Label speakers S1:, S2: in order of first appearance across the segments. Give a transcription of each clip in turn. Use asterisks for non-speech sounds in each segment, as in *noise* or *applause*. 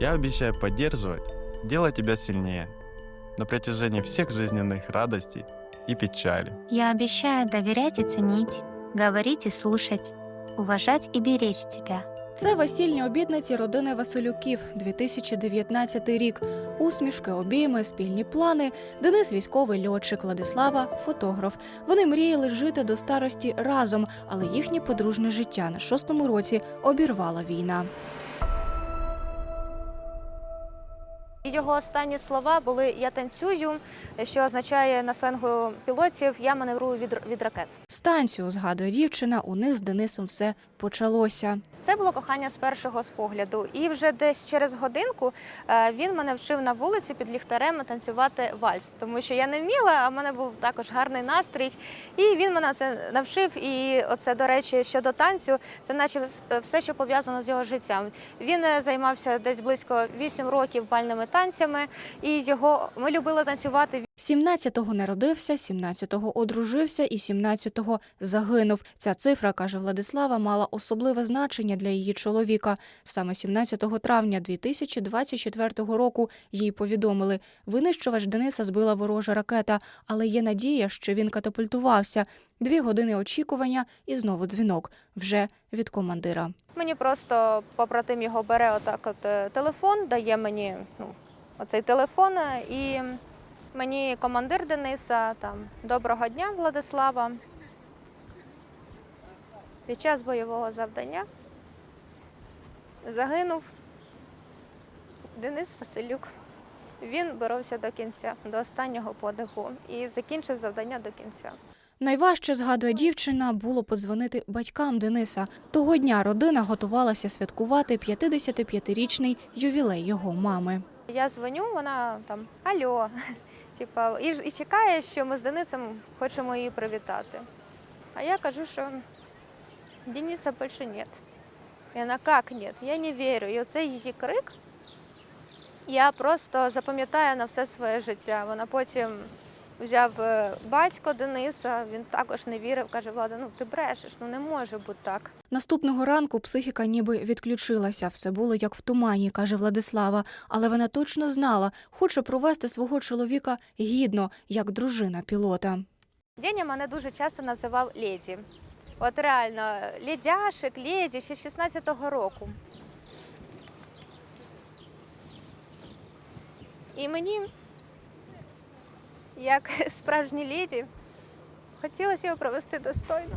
S1: Я обещаю поддерживать, делать тебя сильнее на протяжении всех жизненных радостей и печали.
S2: Я обещаю доверять и ценить, говорить и слушать, уважать и беречь тебя.
S3: Це весільні обітниці родини Василюків, 2019 рік. Усмішки, обійми, спільні плани. Денис військовий льотчик, Владислава фотограф. Вони мріяли жити до старості разом, але їхнє подружне життя на шостому році обірвала війна.
S4: Його останні слова були Я танцюю, що означає на сленгу пілотів Я маневрую від, від ракет.
S3: Станцію згадує дівчина. У них з Денисом все почалося.
S4: Це було кохання з першого спогляду. І вже десь через годинку е, він мене вчив на вулиці під ліхтарем танцювати вальс, тому що я не вміла, а в мене був також гарний настрій. І він мене це навчив. І оце, до речі, щодо танцю, це наче все, що пов'язано з його життям. Він е, займався десь близько 8 років бальними танцями, і його ми любили танцювати.
S3: 17-го народився, 17-го одружився і 17-го загинув. Ця цифра, каже Владислава, мала особливе значення для її чоловіка. Саме 17 травня 2024 року їй повідомили, винищувач Дениса збила ворожа ракета, але є надія, що він катапультувався. Дві години очікування і знову дзвінок вже від командира.
S4: Мені просто побратим його бере отак, от е, телефон, дає мені ну, оцей телефон, е, і мені командир Дениса там доброго дня, Владислава. Під час бойового завдання загинув Денис Василюк. Він боровся до кінця, до останнього подиху і закінчив завдання до кінця.
S3: Найважче, згадує дівчина, було подзвонити батькам Дениса. Того дня родина готувалася святкувати 55-річний ювілей його мами.
S4: Я дзвоню, вона там Альо. Типа, і, і чекає, що ми з Денисом хочемо її привітати. А я кажу, що Дениса більше нет. І вона, як нет? Я не вірю. І оцей її крик я просто запам'ятаю на все своє життя. Вона потім взяв е, батько Дениса, він також не вірив, каже, Влада, ну ти брешеш, ну не може бути так.
S3: Наступного ранку психіка ніби відключилася. Все було як в тумані, каже Владислава. Але вона точно знала, хоче провести свого чоловіка гідно, як дружина пілота.
S4: Деня мене дуже часто називав леді. От реально, ледяшик, леді ще з 16-го року. І мені, як *laughs* справжній леді, хотілося його провести достойно.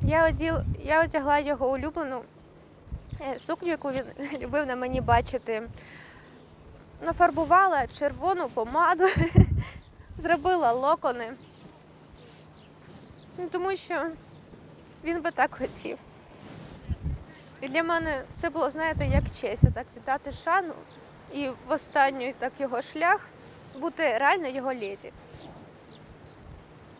S4: Я, оділ, я одягла його улюблену е, сукню, яку він *laughs* любив на мені бачити нафарбувала червону помаду, *laughs* зробила локони. Ну, Тому що він би так хотів. І для мене це було, знаєте, як честь, отак віддати шану і в останній так його шлях бути реально його леді.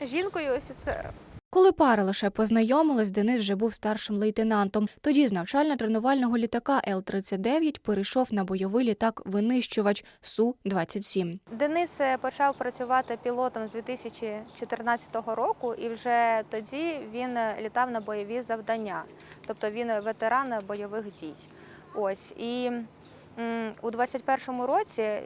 S4: Жінкою офіцером.
S3: Коли пара лише познайомилась, Денис вже був старшим лейтенантом. Тоді з навчально-тренувального літака Л-39 перейшов на бойовий літак-винищувач Су-27.
S4: Денис е, почав працювати пілотом з 2014 року, і вже тоді він е, літав на бойові завдання. Тобто він ветеран бойових дій. Ось і у 21-му році е,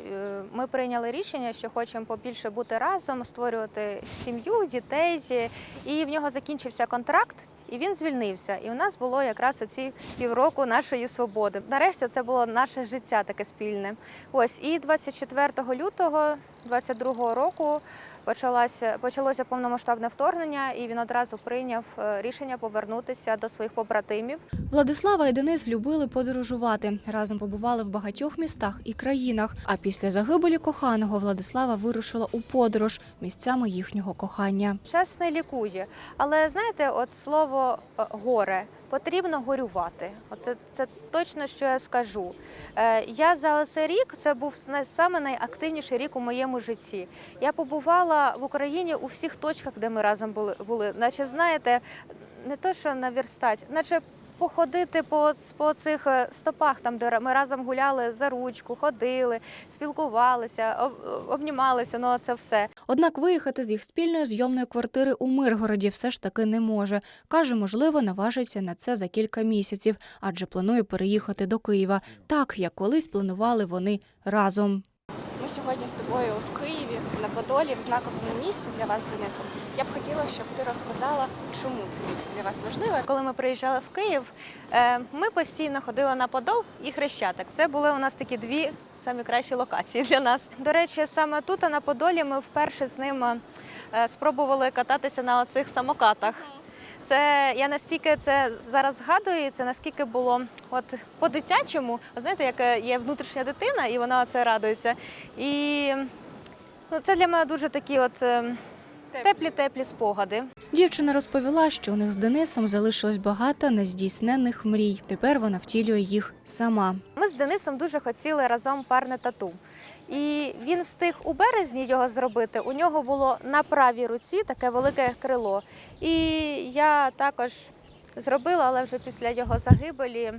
S4: ми прийняли рішення, що хочемо побільше бути разом, створювати сім'ю, дітей. І в нього закінчився контракт. І він звільнився, і у нас було якраз оці півроку нашої свободи. Нарешті це було наше життя таке спільне. Ось і 24 лютого 22 року почалося почалося повномасштабне вторгнення, і він одразу прийняв е, рішення повернутися до своїх побратимів.
S3: Владислава і Денис любили подорожувати. Разом побували в багатьох містах і країнах. А після загибелі коханого Владислава вирушила у подорож місцями їхнього кохання.
S4: Час не лікує, але знаєте, от слово е, горе потрібно горювати. Оце це точно, що я скажу. Е, Я за цей рік це був саме найактивніший рік у моєму житті. Я побувала в Україні у всіх точках, де ми разом були. були. Наче знаєте, не то, що наверстать, наче походити по, по цих е, стопах, там, де ми разом гуляли за ручку, ходили, спілкувалися, об- обнімалися, ну це все.
S3: Однак виїхати з їх спільної зйомної квартири у Миргороді все ж таки не може. Каже, можливо, наважиться на це за кілька місяців, адже планує переїхати до Києва, так як колись планували вони разом.
S5: Ми сьогодні з тобою в Києві на Подолі в знаковому місці для вас, Денисом. Я б хотіла, щоб ти розказала, чому це місце для вас важливе.
S4: Коли ми приїжджали в Київ, е, ми постійно ходили на Подол і Хрещатик. Це були у нас такі дві самі кращі локації для нас. До речі, саме тут на Подолі ми вперше з ним е, спробували кататися на оцих самокатах. Це я настільки це зараз згадую, це наскільки було от по-дитячому. Ви знаєте, як е, є внутрішня дитина, і вона це радується. І ну, це для мене дуже такі от теплі-теплі спогади.
S3: Дівчина розповіла, що у них з Денисом залишилось багато нездійсненних мрій. Тепер вона втілює їх сама.
S4: Ми з Денисом дуже хотіли разом парне тату. І він встиг у березні його зробити. У нього було на правій руці таке велике крило. І я також зробила, але вже після його загибелі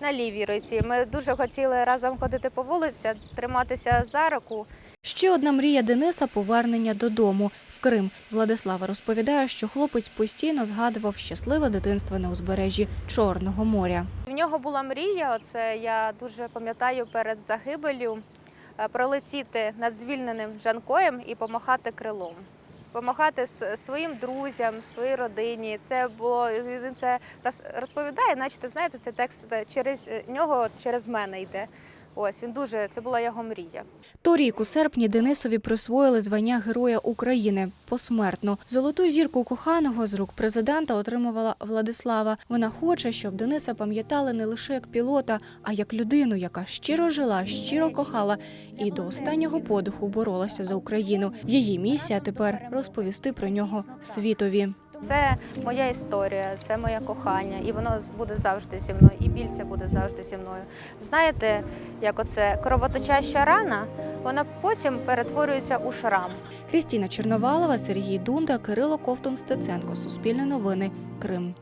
S4: на лівій руці. Ми дуже хотіли разом ходити по вулиці, триматися за руку.
S3: Ще одна мрія Дениса повернення додому в Крим. Владислава розповідає, що хлопець постійно згадував щасливе дитинство на узбережжі Чорного моря.
S4: В нього була мрія, оце я дуже пам'ятаю перед загибелю, пролетіти над звільненим Жанкоєм і помахати крилом. Помагати своїм друзям, своїй родині. Це було він це розповідає, наче ти знаєте, цей текст е, через е, нього, через мене йде. Ось він дуже це була його мрія.
S3: Торік у серпні Денисові присвоїли звання Героя України посмертно. Золоту зірку коханого з рук президента отримувала Владислава. Вона хоче, щоб Дениса пам'ятали не лише як пілота, а як людину, яка щиро жила, щиро кохала і до останнього подиху боролася за Україну. Її місія тепер розповісти про нього світові.
S4: Це моя історія, це моє кохання, і воно буде завжди зі мною, і біль це буде завжди зі мною. Знаєте, як оце кровоточаща рана, вона потім перетворюється у шрам.
S3: Крістіна Черновалова, Сергій Дунда, Кирило Ковтун Стеценко. Суспільне новини. Крим.